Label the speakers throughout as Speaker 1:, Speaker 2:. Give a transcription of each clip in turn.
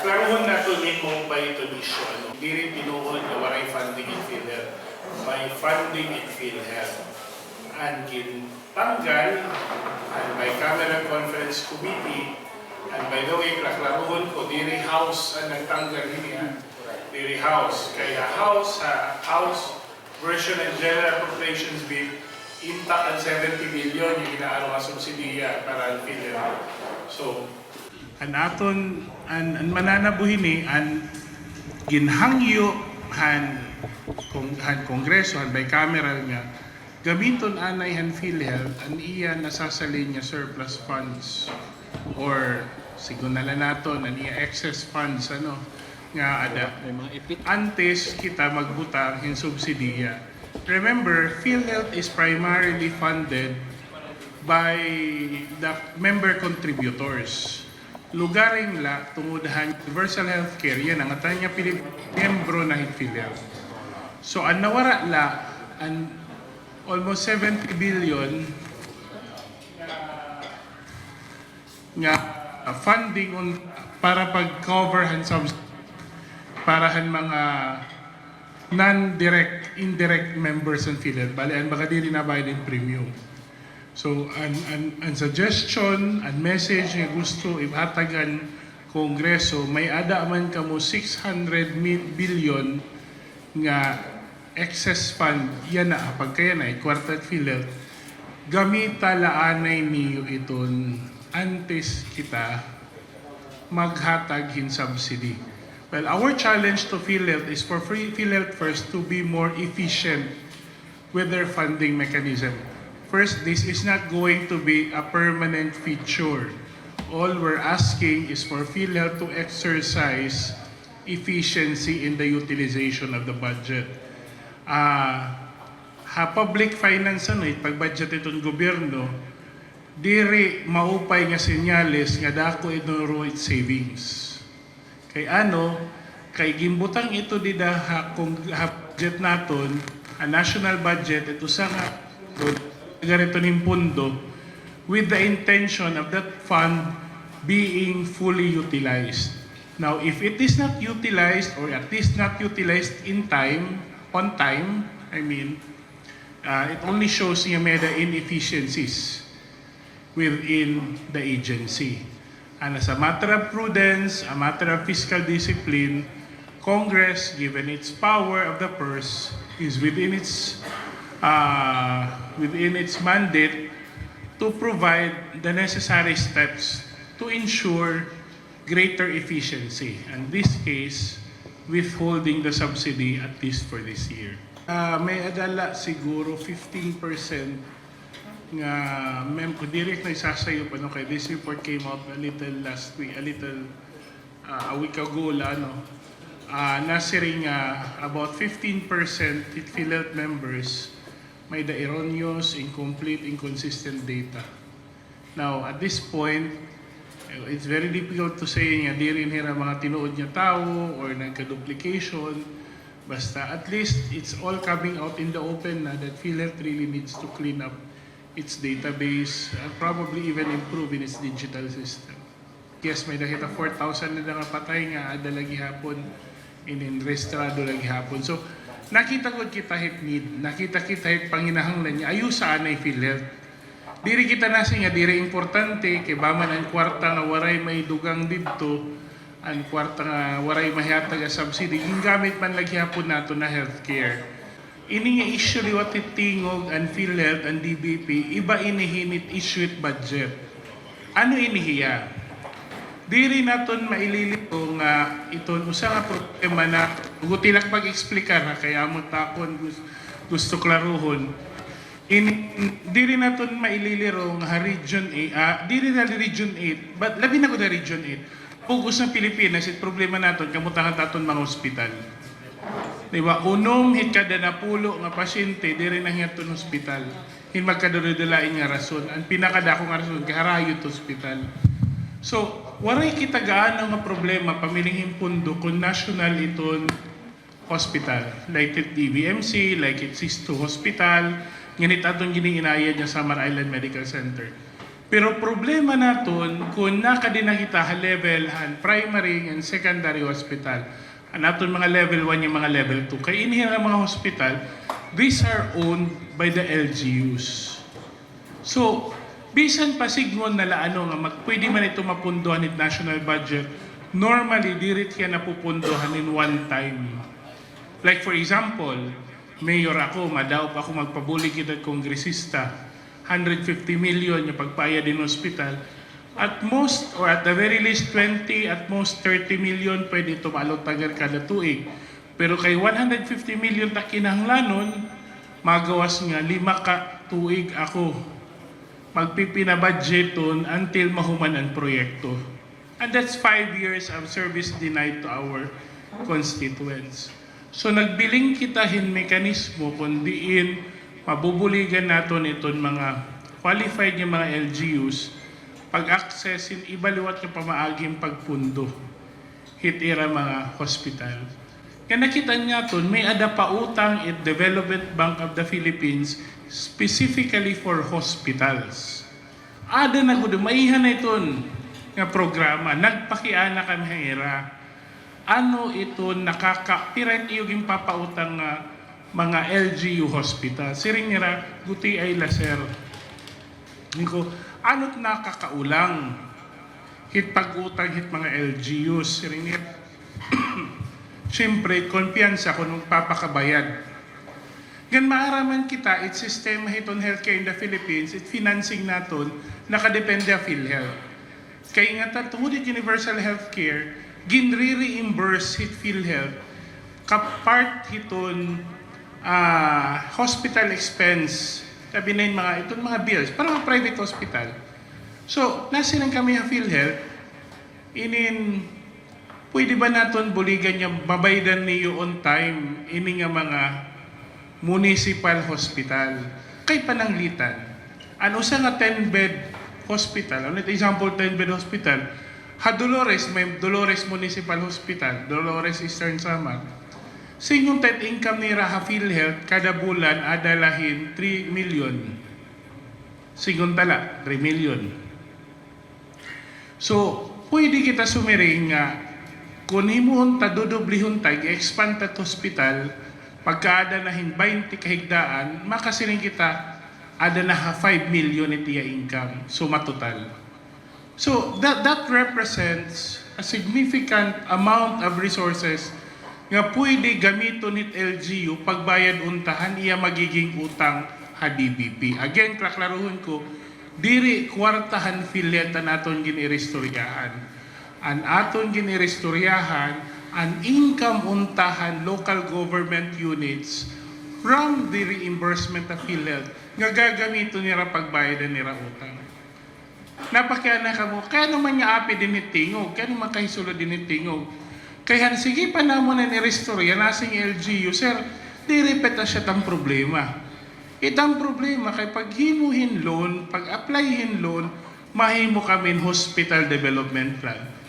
Speaker 1: Klarohon na to ni kung ba ito issue. Ano, hindi rin tinuod na waray funding in PhilHealth. May funding in PhilHealth. And tanggal and by Camera Conference Committee and by the way, klarohon ko, diri House ang nagtanggal niya. Diri House. Kaya House, sa House version and General Appropriations Bill, intact ang 70 billion yung inaaro nga subsidiya para ang PhilHealth. So, an aton an, an mananabuhin ni an ginhangyo han kong han kongreso han bicameral nga gamiton anay han PhilHealth an iya nasasalin niya surplus funds or sigunala naton an iya excess funds ano nga ada antes kita magbutang hin subsidiya. Remember, PhilHealth is primarily funded by the member contributors. Lugaring la tungudahan universal healthcare yan ang atan niya pili miyembro na PhilHealth. So ang nawara la an almost 70 billion nga uh, funding on para pag-cover han subs para han mga non-direct, indirect members ng PhilHealth. Bali, ang baka di rin nabayad ng premium. So, ang, ang, ang suggestion, ang message nga gusto ibhatagan Kongreso, may ada man kamo 600 mil- billion nga excess fund, yan na, pagkaya na, kwarta PhilHealth, gamita laanay niyo iton antes kita maghatag hin subsidy. Well, our challenge to PhilHealth is for PhilHealth first to be more efficient with their funding mechanism. First, this is not going to be a permanent feature. All we're asking is for PhilHealth to exercise efficiency in the utilization of the budget. Ah, ha public finance ano, eh, pag budget itong gobyerno, diri maupay nga senyales nga dako idoro it savings. Kay ano, kay gimbutang ito di ha, kung ha, budget naton, ang national budget ito sa nga ganito ning pundo with the intention of that fund being fully utilized. Now, if it is not utilized or at least not utilized in time, on time, I mean, uh, it only shows the inefficiencies within the agency. And as a matter of prudence, a matter of fiscal discipline, Congress, given its power of the purse, is within its uh, within its mandate to provide the necessary steps to ensure greater efficiency. And this case, withholding the subsidy at least for this year. Uh, may adala siguro 15% nga mem ko direct na isasayo pa no kay this report came out a little last week a little uh, a week ago la no uh, nasiring uh, about 15% it PhilHealth members may the erroneous incomplete inconsistent data now at this point it's very difficult to say nga di rin hira mga tinuod niya tao or nagka-duplication basta at least it's all coming out in the open na that PhilHealth really needs to clean up its database and probably even improve in its digital system. Yes, may nakita 4,000 na nga patay nga ada lagi hapon in restrado lagi hapon. So, nakita ko kita hit need, nakita kita hit panginahanglan niya, ayusa anay PhilHealth. Diri kita nasi nga diri importante kay baman ang kwarta nga waray may dugang didto ang kwarta nga waray mahihatag nga subsidy gingamit man lagi hapon nato na healthcare. Ini nga issue liwat tingog ang PhilHealth ang DBP iba inihinit issue budget. Ano inihiya? Diri naton maililito nga iton usa nga problema na gutilak pag-explicar ha kaya mo takon gusto, gusto klaruhon. In, diri naton maililiro nga region A ah, diri na region 8 but labi na ko na region 8 focus ng Pilipinas it problema naton kamutangan taton mga ospital di ba unong hit kada na pulo nga pasyente diri na hiyaton ospital hin magkadulodulain nga rason. Ang pinakadako nga rason kaharayo to ospital so waray kita gaano nga problema pamiling pundo kung national iton hospital like it DBMC like it Sisto Hospital nganit atong giniinaya niya sa Samar Island Medical Center Pero problema naton kung nakadi na kita ha level han primary and secondary hospital. Ang naton mga level 1 yung mga level 2. Kay inihin ang mga hospital, these are owned by the LGUs. So, bisan pa sigmon na laano nga mag, man ito mapunduhan it national budget, normally, dirit yan napupunduhan in one time. Like for example, mayor ako, madaw pa ako magpabuli kita kongresista, 150 million yung pagpaya din hospital. At most, or at the very least 20, at most 30 million pwede tumalo tagar kada tuig. Pero kay 150 million ta kinahanglanon, magawas nga lima ka tuig ako magpipinabudgeton until mahuman ang proyekto. And that's five years of service denied to our constituents. So nagbiling kitahin mekanismo kung diin mabubuligan naton iton mga qualified yung mga LGUs pag-accessin ibaliwat yung pamaaging pagpundo hitira mga hospital. Kaya nakita niya ton may ada pa utang at Development Bank of the Philippines specifically for hospitals. Ada na gud maihan na iton nga programa nagpakiana kami hira. Ano ito nakaka pirate yung papautang nga mga LGU hospital. Siring nira guti ay laser. Niko, ano't nakakaulang hit pag-utang hit mga LGUs. Siring nira Siyempre, kumpiyansa kung magpapakabayad. Gan maaraman kita, it sistema hiton healthcare in the Philippines, it financing naton, nakadepende a PhilHealth. Kaya nga ta, tungod universal healthcare, ginre-reimburse hit PhilHealth, kapart hiton ah, hospital expense, sabi na mga, itong mga bills, para mga private hospital. So, nasilang kami ang PhilHealth, inin pwede ba naton buligan niya mabaydan niyo on time ini nga mga municipal hospital. Kay pananglitan. Ano sa nga 10 bed hospital? Ano example 10 bed hospital? Ha Dolores may Dolores Municipal Hospital. Dolores Eastern Samar. Singong tet income ni Raha PhilHealth kada bulan adalahin 3 million. Singong tala 3 million. So, pwede kita sumiring nga kung himuhon ta dodoblihon ta expand ta hospital pagkaada na hin 20 kahigdaan makasiling kita ada na ha 5 million itiya income so matotal so that that represents a significant amount of resources nga pwede gamiton nit LGU pagbayad untahan iya magiging utang ha DBP again klaklaruhon ko diri kwartahan fileta naton ginirestoryahan. An aton ginirestoryahan an income untahan local government units from the reimbursement of PhilHealth nga gagamito nila pagbayad nila utang. Napakya na ka mo, kaya naman niya api din tingog, kaya naman kahisulo din tingog. Kaya sige pa na mo na ni-restorya, nasing LGU, sir, di repeta siya tang problema. Itang problema kay pag himuhin loan, pag applyin loan, mahimo kami hospital development plan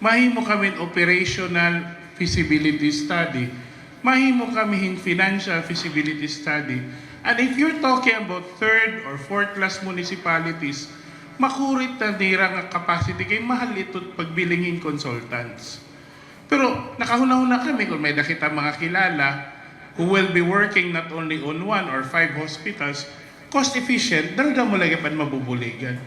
Speaker 1: mahimo kami operational feasibility study, mahimo kami financial feasibility study. And if you're talking about third or fourth class municipalities, makurit na nira nga capacity kay mahal ito pagbilingin consultants. Pero nakahuna-huna kami kung may nakita mga kilala who will be working not only on one or five hospitals, cost efficient, dalaga mo lagi pan mabubuligan.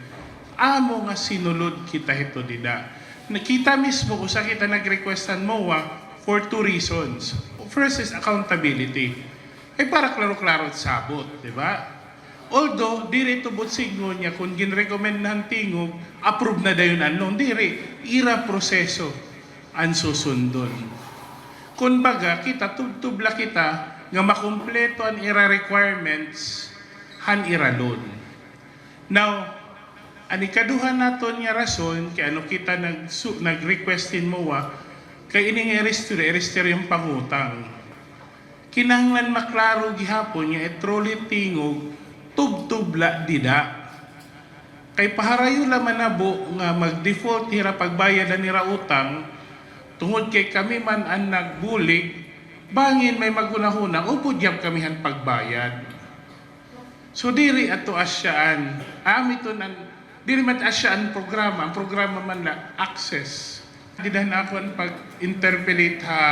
Speaker 1: Amo nga sinulod kita ito dida nakita mismo kung saan kita nag-requestan MOA for two reasons. First is accountability. Eh para klaro-klaro at sabot, di ba? Although, diri tubot signo niya kung ginrecommend ng tingog, approve na dayon anon, diri, ira proseso ang susundon. Kung baga, kita tubtubla kita nga makumpleto ang ira requirements han ira loan. Now, Ani kaduhan naton nga rason kay ano kita nag su, nag-requestin mo wa kay ini nga register register yung pangutang. Kinahanglan maklaro gihapon nga etrolit tingog tubtubla dida. Kay paharayo laman nabo nga mag-default hira pagbayad nira utang tungod kay kami man ang nagbulig bangin may magunahunang upod yap kami han pagbayad. So diri ato asyaan, amiton ang Dili mat asya ang programa, ang programa man la access. Di dahil ako ang pag-interpolate ha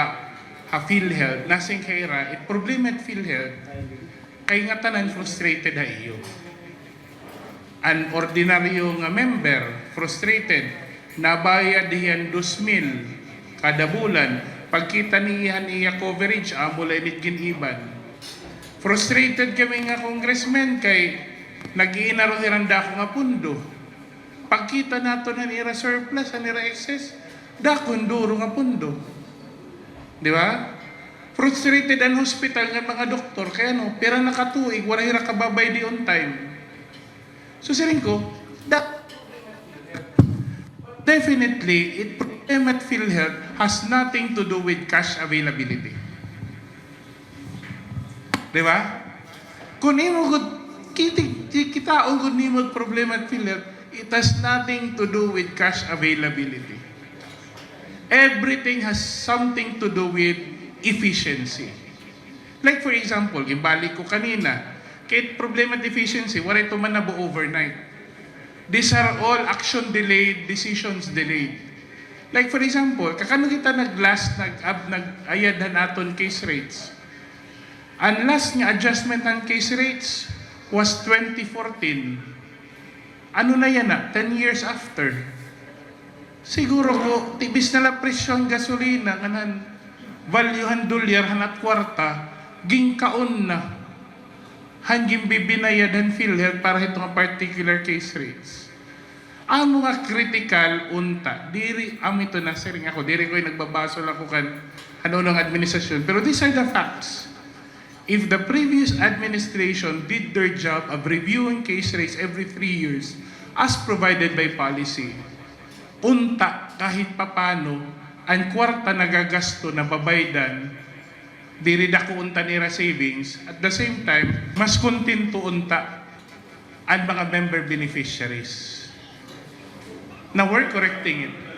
Speaker 1: ha PhilHealth, nasing kaira, it problema at PhilHealth, kay nga tanan frustrated ha iyo. An ordinaryo nga member, frustrated, nabayad diyan 2,000 kada bulan, pagkita niya niya coverage, amo lang giniban. Frustrated kami nga congressman kay nag-iinaro niranda ko nga pundo. Pagkita nato na nira surplus, nira excess, dakon duro nga pundo. Di ba? Frustrated ang hospital nga mga doktor, kaya no, pera nakatuig, wala hira kababay di on time. So siring ko, that definitely, it problem at PhilHealth has nothing to do with cash availability. Di ba? Kung imo gud kita kita gud nimo problema at PhilHealth, it has nothing to do with cash availability. Everything has something to do with efficiency. Like for example, gimbalik ko kanina, kahit problema at efficiency, wala ito man nabo overnight. These are all action delayed, decisions delayed. Like for example, kakano kita nag-last, nag-ab, nag-ayad naton case rates. Ang last nga adjustment ng case rates was 2014. Ano na yan na? 10 years after. Siguro ko, tibis na lang presyo ang gasolina, nganan, valuehan dolyar, hanat kwarta, gingkaon na. Hanggang bibinayad ang PhilHealth para ito nga particular case rates. Ang mga critical unta, diri, am ito na, siring ako, diri ko yung nagbabaso lang ko kan ano ng administrasyon. Pero these are the facts. If the previous administration did their job of reviewing case rates every three years as provided by policy, unta kahit papano ang kwarta nagagasto na babaydan diri dako unta nira savings at the same time mas kontento unta ang mga member beneficiaries. Now we're correcting it.